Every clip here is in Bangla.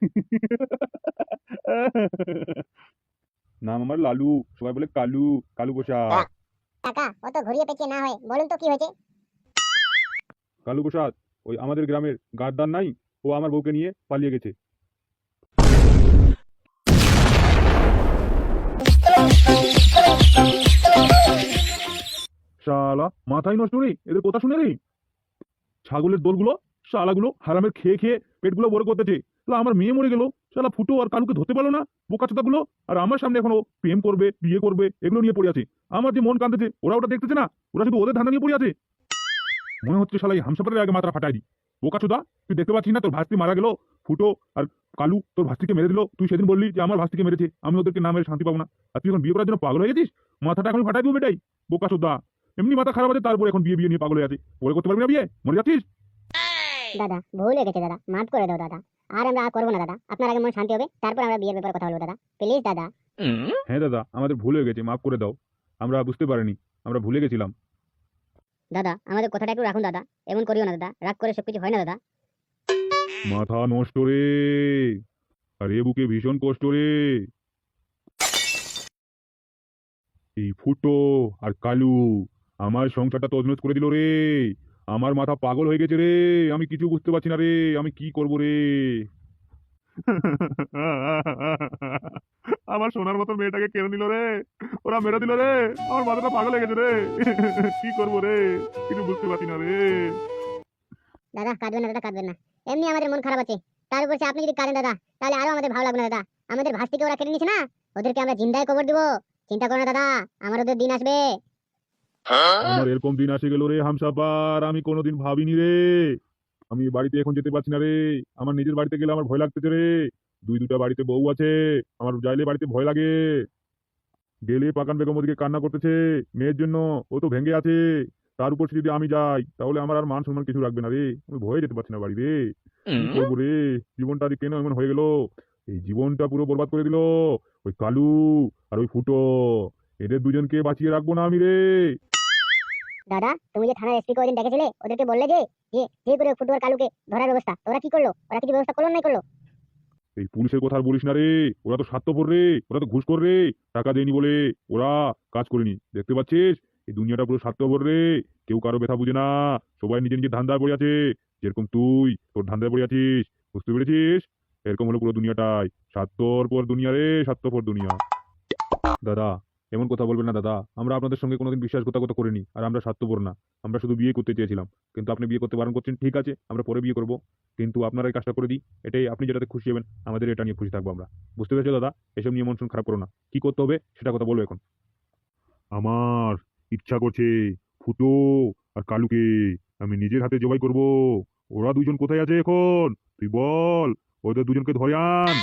নাম আমার লালু সবাই বলে কালু কালু প্রসাদ কাকা অত ঘুরিয়ে পেঁচিয়ে না হয় বলুন তো কি হয়েছে? কালু প্রসাদ ওই আমাদের গ্রামের গার্দার নাই ও আমার বউকে নিয়ে পালিয়ে গেছে। শালা মাথায় নষ্ট রে এদের কথা শুনে রে ছাগলের দোলগুলো শালাগুলো হারামের খেয়ে খেয়ে পেটগুলো বড় করতেছে। তো আমার মেয়ে মরে গেল, শালা ফুটো আর কালুকে ধরতে পারল না। বোকা গুলো আর আমার সামনে এখনও প্রেম করবে, বিয়ে করবে, এগুলো নিয়ে পড়ে আছে। আমার যে মন কাঁদতেছে, ওরা ওটা দেখতেছে না? ওরা শুধু ওদের ধান্দা নিয়ে পড়ে আছে। মনে হচ্ছে শালা এই হামসাপাটের আগে মাথা ফাটাই দি। বোকা চোদা, তুই দেখতে পাচ্ছিস না? তোর ভাস্তি মারা গেল, ফুটো আর কালু তোর ভাস্তিকে মেরে দিল। তুই সেদিন বললি যে আমার ভাস্তিকে মেরেছে, আমি ওদেরকে না মেরে শান্তি পাবো না। আর তুই এখন বিয়ে করার জন্য পাগল হয়ে গেছিস, মাথাটা এখন ফাটাই দিব বেটাই, বোকা চোদা। এমনি মাথা খারাপ আছে, তারপর এখন বিয়ে বিয়ে নিয়ে পাগল হয়ে আছে। পরে করতে পারবি না বিয়ে? মরে যাচ্ছিস? দাদা, ভুল হয়ে গেছে দাদা, মাফ করে দাও দাদা। আর আমরা আর করব না দাদা। আপনার আগে মন শান্তি হবে তারপর আমরা বিয়ের ব্যাপারে কথা বলব দাদা। প্লিজ দাদা। হ্যাঁ দাদা আমাদের ভুল হয়ে গেছে মাফ করে দাও। আমরা বুঝতে পারিনি আমরা ভুলে গেছিলাম। দাদা আমাদের কথাটা একটু রাখুন দাদা। এমন করিও না দাদা। রাগ করে সবকিছু হয় না দাদা। মাথা নষ্ট রে। আর এ বুকে ভীষণ কষ্ট রে। এই ফুটো আর কালু আমার সংসারটা তজনজ করে দিল রে। আমার মাথা পাগল হয়ে গেছে রে আমি কিছু বুঝতে পারছি না রে আমি কি করব রে? আমার সোনার মতো মেয়েটাকে কেড়ে নিল রে ওরা মেরে দিল রে আমার মাথাটা পাগল হয়ে গেছে রে কি করব রে কিছু বুঝতে পারছি না রে। দাদা কাঁদবেন না দাদা কাঁদবেন না। এমনি আমাদের মন খারাপ আছে। তার উপর আপনি যদি কাঁদেন দাদা তাহলে আরও আমাদের ভালো লাগবে না দাদা। আমাদের ভাস্তিকে ওরা কেটে নিয়েছে না ওদেরকে আমরা জিন্দায় কবর দিব। চিন্তা করো না দাদা আমার ওদের দিন আসবে। আমার এরকম দিন আসে গেল রে হামসাপার আমি কোনোদিন ভাবিনি রে। আমি বাড়িতে এখন যেতে পারছি না রে। আমার নিজের বাড়িতে গেলে আমার ভয় লাগতেছে রে। দুই দুটা বাড়িতে বউ আছে আমার যাইলে বাড়িতে ভয় লাগে। গেলে পাকান বেগম ওদিকে কান্না করতেছে মেয়ের জন্য ও তো ভেঙে আছে। তার উপর যদি আমি যাই তাহলে আমার আর মান সম্মান কিছু রাখবে না রে। আমি ভয়ে যেতে পারছি না বাড়ি রে কি করব রে? জীবনটা কেন এমন হয়ে গেল? এই জীবনটা পুরো বরবাদ করে দিল। ওই কালু আর ওই ফুটো। এদের দুজনকে বাঁচিয়ে রাখব না আমি রে। দাদা তুমি যে থানার এসপি ওদিন ডেকেছিলে ওদেরকে বললে যে যে যে করে ফুটবল কালুকে ধরার ব্যবস্থা ওরা কি করল? ওরা কিছু ব্যবস্থা করল না করল? এই পুলিশের কথা বলিস না রে ওরা তো স্বার্থপর রে ওরা তো ঘুষ কর রে টাকা দেয়নি বলে ওরা কাজ করেনি। দেখতে পাচ্ছিস? এই দুনিয়াটা পুরো স্বার্থপর রে কেউ কারও ব্যথা বুঝে না সবাই নিজের নিজের ধান্দায় পড়ে আছে। যেরকম তুই তোর ধান্দায় পড়ে আছিস বুঝতে পেরেছিস? এরকম হলো পুরো দুনিয়াটাই স্বার্থর পর দুনিয়া রে স্বার্থপর দুনিয়া। দাদা এমন কথা বলবেন না দাদা। আমরা আপনাদের সঙ্গে কোনোদিন বিশ্বাসঘাতকতা করিনি আর আমরা স্বার্থপর না। আমরা শুধু বিয়ে করতে চেয়েছিলাম। কিন্তু আপনি বিয়ে করতে বারণ করছেন ঠিক আছে আমরা পরে বিয়ে করব। কিন্তু আপনারা এই কাজটা করে দিই এটাই আপনি যেটাতে খুশি হবেন আমাদের এটা নিয়ে খুশি থাকব আমরা। বুঝতে পেরেছ দাদা? এসব নিয়ে মনশন খারাপ করো না। কি করতে হবে সেটা কথা বলব এখন। আমার ইচ্ছা করছে ফুটো আর কালুকে আমি নিজের হাতে জবাই করব। ওরা দুজন কোথায় আছে এখন? তুই বল ওদের দুজনকে ধরে আন।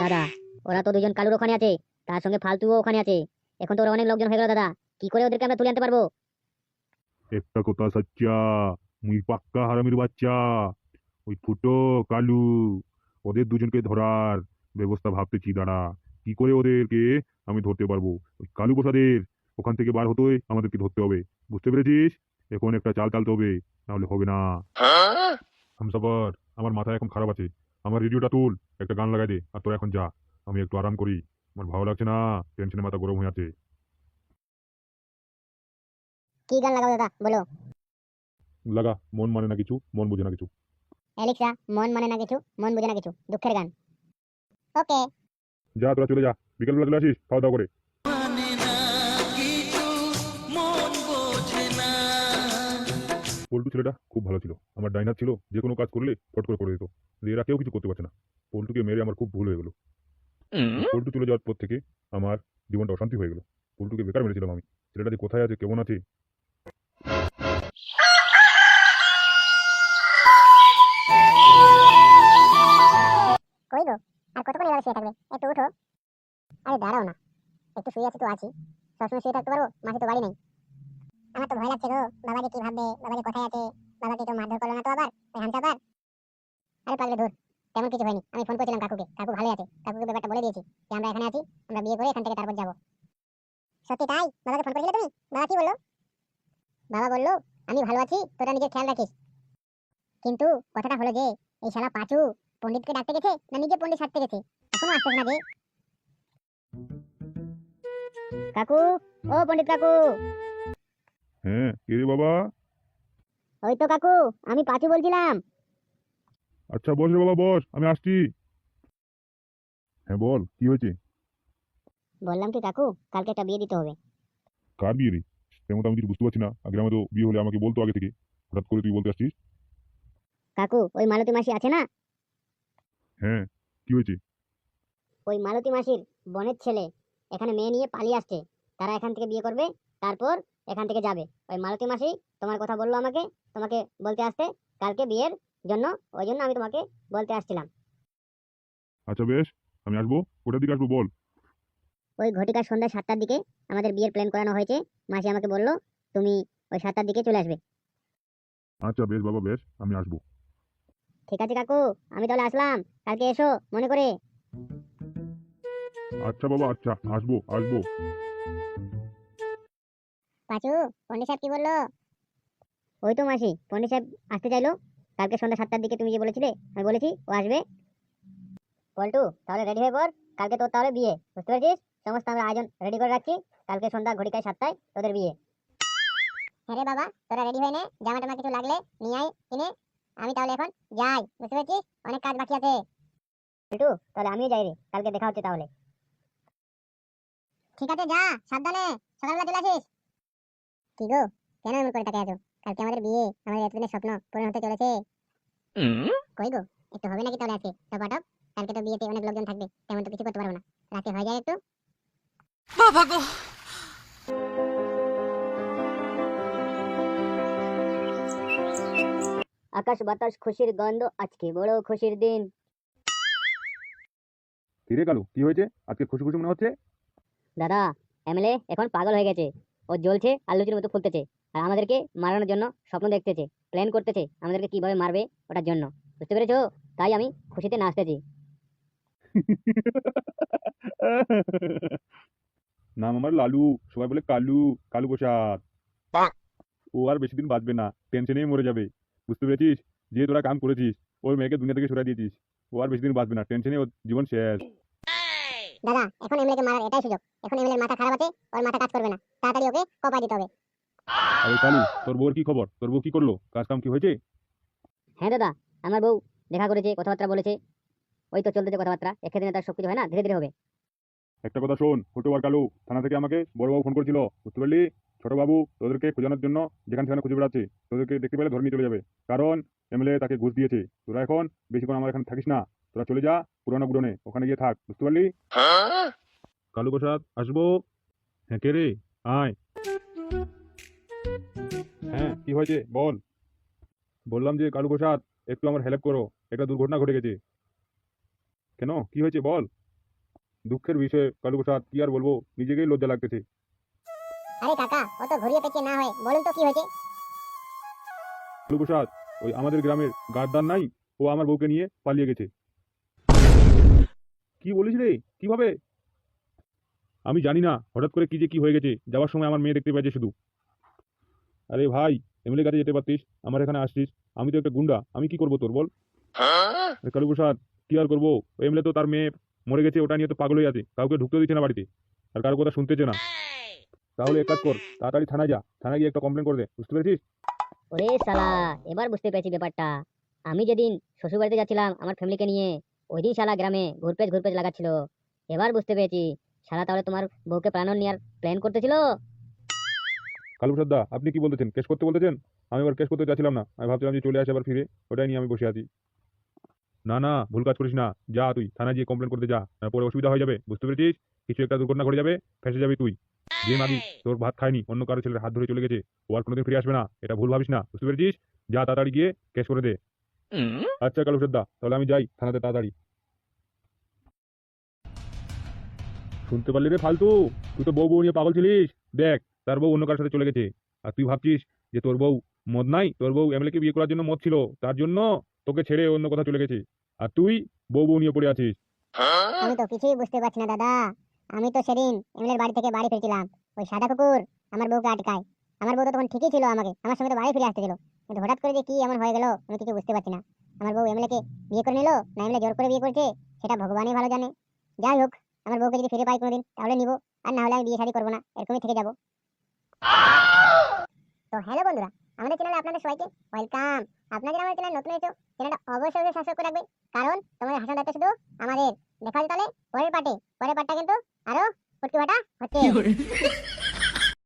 দাদা ওরা তো দুজন কালুর ওখানে আছে। তার সঙ্গে ফালতুও ওখানে আছে। এখন তো ওরা অনেক লোকজন হয়ে গেল দাদা। কি করে ওদেরকে আমরা তুলে আনতে পারব? একটা কথা সচ্চা মুই পাক্কা হারামির বাচ্চা। ওই ফুটো কালু ওদের দুজনকে ধরার ব্যবস্থা ভাবতেছি দাঁড়া। কি করে ওদেরকে আমি ধরতে পারব? ওই কালু প্রসাদের ওখান থেকে বার হতোই আমাদেরকে ধরতে হবে। বুঝতে পেরেছিস? এখন একটা চাল চালতে হবে নাহলে হবে না। হামসাফার আমার মাথা এখন খারাপ আছে। আমার রেডিওটা তুল একটা গান লাগাই দে আর তোরা এখন যা। আমি একটু আরাম করি। আমার ভালো লাগছে না। টেনশনে মাথা গরম হয়ে আছে কি গান লাগাবো দাদা বলো। লাগা মন মানে না কিছু মন বুঝে না কিছু। অ্যালেক্সা মন মানে না কিছু মন বুঝে না কিছু দুঃখের গান। ওকে। যা তোরা চলে যা বিকেলবেলা চলে আসিস খাওয়া দাওয়া করে। পল্টু ছেলেটা খুব ভালো ছিল। আমার ডাইনার ছিল যে কোনো কাজ করলে ফট করে করে দিত। এরা কেউ কিছু করতে পারছে না। পল্টুকে মেরে আমার খুব ভুল হয়ে গেল। পল্টু চলে যাওয়ার পর থেকে আমার জীবনটা অশান্তি হয়ে গেল। পল্টুকে বেকার মেরেছিলাম আমি। ছেলেটা যে কোথায় আছে কেমন আছে? কই গো? আর কতক্ষণ এভাবে শুয়ে থাকবে? একটু উঠো। আরে দাঁড়াও না। একটু শুয়ে আছি তো আছি। সবসময় শুয়ে থাকতে পারব? মাসি তো বাড়ি নেই। আমার তো ভয় লাগছে গো। বাবা যে কি ভাববে? বাবা যে কোথায় আছে? বাবাকে কেউ মারধর করল না তো আবার? ওই হামটা আবার? আরে পাগলে ধুর তেমন কিছু হয়নি। আমি ফোন করেছিলাম কাকুকে। কাকু ভালো আছে। কাকুকে ব্যাপারটা বলে দিয়েছি যে আমরা এখানে আছি আমরা বিয়ে করে এখান থেকে তারপর যাব। সত্যি তাই? বাবাকে ফোন করেছিলে তুমি? বাবা কি বলল? বাবা বলল আমি ভালো আছি তোরা নিজের খেয়াল রাখিস। কিন্তু কথাটা হলো যে এই শালা পাঁচু পণ্ডিতকে ডাকতে গেছে না নিজে পণ্ডিত সারতে গেছে? এখনও আসতেছে না যে। কাকু ও পণ্ডিত কাকু। হ্যাঁ কে রে বাবা? ওই তো কাকু আমি পাঁচু বলছিলাম। আচ্ছা বস রে বাবা বস আমি আসছি। হ্যাঁ বল কি হয়েছে? বললাম কি কাকু কালকে একটা বিয়ে দিতে হবে। কার বিয়ে রে? তেমন আমি কিছু বুঝতে পারছি না। আগে আমাদের বিয়ে হলে আমাকে বলতো আগে থেকে। হঠাৎ করে তুই বলতে আসছিস? কাকু ওই মালতী মাসি আছে না? হ্যাঁ কি হয়েছে? ওই মালতী মাসির বোনের ছেলে এখানে মেয়ে নিয়ে পালিয়ে আসছে। তারা এখান থেকে বিয়ে করবে তারপর এখান থেকে যাবে। ওই মালতী মাসি তোমার কথা বলল আমাকে তোমাকে বলতে আসতে কালকে বিয়ের জন্য ওই জন্য আমি তোমাকে বলতে আসছিলাম। আচ্ছা বেশ আমি আসব। কোটার দিকে আসব বল। ওই ঘটিকার সন্ধ্যা সাতটার দিকে আমাদের বিয়ের প্ল্যান করানো হয়েছে। মাসি আমাকে বলল তুমি ওই সাতটার দিকে চলে আসবে। আচ্ছা বেশ বাবা বেশ আমি আসব। ঠিক আছে কাকু আমি তাহলে আসলাম। কালকে এসো মনে করে। আচ্ছা বাবা আচ্ছা আসব আসব। পাচু পন্ডিত সাহেব কি বলল? ওই তো মাসি পন্ডিত সাহেব আসতে চাইলো। কালকে সন্ধ্যা সাতটার দিকে তুমি যে বলেছিলে, আমি বলেছি, ও আসবে। পল্টু, তাহলে রেডি হয়ে পড়, কালকে তোর তাহলে বিয়ে, বুঝতে পেরেছিস? সমস্ত আমরা আয়োজন রেডি করে রাখছি, কালকে সন্ধ্যা ঘড়িকায় সাতটায় তোদের বিয়ে। হ্যাঁ রে বাবা, তোরা রেডি হয়ে নে, জামা টামা কিছু লাগলে নিয়ে আয়, কিনে। আমি তাহলে এখন যাই, বুঝতে পেরেছিস? অনেক কাজ বাকি আছে। পল্টু, তাহলে আমিও যাই রে, কালকে দেখা হচ্ছে তাহলে। ঠিক আছে, যা, সাবধানে, সকালবেলা চলে আসিস। কি গো, কেন এমন করে তাকে আছো? কালকে আমাদের বিয়ে আমাদের এতদিনের স্বপ্ন পূরণ হতে চলেছে। কই গো? একটু হবে নাকি তাহলে আজকে? টপাটপ কালকে তো বিয়েতে অনেক লোকজন থাকবে তেমন তো কিছু করতে পারব না। রাতে হয়ে যায় একটু। বাবা গো! আকাশ বাতাস খুশির গন্ধ আজকে বড় খুশির দিন। কিরে কালু কি হয়েছে? আজকে খুশি খুশি মনে হচ্ছে? দাদা এমএলএ এখন পাগল হয়ে গেছে। ও জ্বলছে আর লুচির মতো ফুলতেছে। আর আমাদেরকে মারানোর জন্য স্বপ্ন দেখতেছে প্ল্যান করতেছে আমাদেরকে কীভাবে মারবে ওটার জন্য। বুঝতে পেরেছ? তাই আমি খুশিতে নাচতেছি। নাম আমার লালু, সবাই বলে কালু কালু প্রসাদ। ও আর বেশি দিন বাঁচবে না টেনশনেই মরে যাবে। বুঝতে পেরেছিস? যে তোরা কাম করেছিস ওই মেয়েকে দুনিয়া থেকে সরাই দিয়েছিস। ও আর বেশি দিন বাঁচবে না টেনশনে ওর জীবন শেষ। দাদা এখন এমএলএ কে মারার এটাই সুযোগ। এখন এমএলএ মাথা খারাপ আছে ওর মাথা কাজ করবে না। তাড়াতাড়ি ওকে কপা দিতে হবে। আরে কালু তোর বউর কি খবর? তোর বউ কি করল? কাজ কাম কি হয়েছে? হ্যাঁ দাদা আমার বউ দেখা করেছে কথাবার্তা বলেছে। ওই তো চলতেছে কথাবার্তা। একে দিনে তার সবকিছু হয় না ধীরে ধীরে হবে। একটা কথা শোন ছোট আর কালু থানা থেকে আমাকে বড়বাবু ফোন করেছিল। বুঝতে পারলি? ছোট বাবু তোদেরকে খোঁজানোর জন্য যেখান সেখানে খুঁজে বেড়াচ্ছে তোদেরকে দেখতে পেলে ধরে নিয়ে চলে যাবে। কারণ এমএলএ তাকে ঘুষ দিয়েছে। তোরা এখন বেশিক্ষণ আমার এখানে থাকিস না। তোরা চলে যা পুরোনো গুডনে। ওখানে গিয়ে থাক বুঝতে পারলি? কালু প্রসাদ আসব? হ্যাঁ কে রে? আয়। হ্যাঁ কি হয়েছে? বল। বললাম যে কালু প্রসাদ একটু আমার হেল্প করো। একটা দুর্ঘটনা ঘটে গেছে। কেন? কি হয়েছে? বল। দুঃখের বিষয়ে কালু প্রসাদ কি আর বলব? নিজেকেই লজ্জা লাগতেছে। আরে কাকা অত ঘুরিয়ে পেঁচিয়ে না হয়। বলুন তো কি হয়েছে? কালু প্রসাদ ওই আমাদের গ্রামের গার্দার নাই? ও আমার বউকে নিয়ে পালিয়ে গেছে। কি বলিস রে? কীভাবে? আমি জানি না হঠাৎ করে কি যে কি হয়ে গেছে। যাওয়ার সময় আমার মেয়ে দেখতে পাইছে শুধু। আরে ভাই এমএলএ কাছে যেতে পারতিস? আমার এখানে আসছিস? আমি তো একটা গুন্ডা আমি কি করব তোর বল? আরে কালু কি আর করব? এমএলএ তো তার মেয়ে মরে গেছে ওটা নিয়ে তো পাগল হয়ে আছে। কাউকে ঢুকতে দিচ্ছে না বাড়িতে। আর কারও কথা শুনতেছে না। তাহলে এক কাজ কর তাড়াতাড়ি থানায় যা। থানায় গিয়ে একটা কমপ্লেন করে দে বুঝতে পেরেছিস? ওরে শালা এবার বুঝতে পেরেছি ব্যাপারটা। আমি যেদিন শ্বশুর বাড়িতে যাচ্ছিলাম আমার ফ্যামিলিকে নিয়ে ওই শালা গ্রামে ঘুরপেজ ঘুরপেজ লাগাচ্ছিল। এবার বুঝতে পেরেছি, শালা তাহলে তোমার বউকে প্রাণন নেওয়ার প্ল্যান করতেছিল? কালু প্রসাদ দা আপনি কি বলতেছেন? কেস করতে বলতেছেন? আমি এবার কেস করতে চাচ্ছিলাম না। আমি ভাবছিলাম যে চলে আসে আবার ফিরে, ওটাই নিয়ে আমি বসে আছি। না না, ভুল কাজ করিস না। যা তুই, থানায় গিয়ে কমপ্লেন করতে যা পরে অসুবিধা হয়ে যাবে। বুঝতে পেরেছিস? কিছু একটা দুর্ঘটনা ঘটে যাবে, ফেসে যাবি তুই। যে মাগি, তোর ভাত খায়নি, অন্য কারও ছেলের হাত ধরে চলে গেছে। ও আর কোনোদিন ফিরে আসবে না। এটা ভুল ভাবিস না, বুঝতে পেরেছিস? যা তাড়াতাড়ি গিয়ে কেস করে দে। আচ্ছা কালু দা তাহলে আমি যাই থানাতে তাড়াতাড়ি। শুনতে পারলি রে ফালতু? তুই তো বউ বউ নিয়ে পাগল ছিলিস। দেখ তার বউ অন্য কারোর সাথে চলে গেছে। আর তুই ভাবছিস যে তোর বউ মদ নাই? তোর বউ এমএলএ কে বিয়ে করার জন্য মদ ছিল। তার জন্য তোকে ছেড়ে অন্য কথা চলে গেছে। আর তুই বউ বউ নিয়ে পড়ে আছিস। আমি তো কিছুই বুঝতে পারছি না দাদা। আমি তো সেদিন এমএলএর বাড়ি থেকে বাড়ি ফিরছিলাম। ওই সাদা কুকুর আমার বউকে আটকায়। আমার বউ তো তখন ঠিকই ছিল আমাকে। আমার সঙ্গে তো বাড়ি ফিরে আসতেছিল কিন্তু হঠাৎ করে যে কি এমন হয়ে গেল, আমি কিছু বুঝতে পারছি না। আমার বউ এমএলএ কে বিয়ে করে নিল না এমএলএ জোর করে বিয়ে করছে, সেটা ভগবানই ভালো জানে। যাই হোক, আমার বউকে যদি ফিরে পাই কোনোদিন, তাহলে নিব। আর না হলে আমি বিয়ে শাদী করব না, এরকমই থেকে যাব। তো হ্যালো বন্ধুরা, আমাদের চ্যানেলে আপনাদের সবাইকে ওয়েলকাম আপনাদের আমাদের চ্যানেল নতুন হয়েছে চ্যানেলটা অবশ্যই অবশ্যই সাবস্ক্রাইব করে রাখবে কারণ তোমাদের হাসান দায়িত্ব শুধু আমাদের দেখা হচ্ছে তাহলে পরের পার্টে, পরের পার্টটা কিন্তু আরও ফুটকি ফাটা হচ্ছে।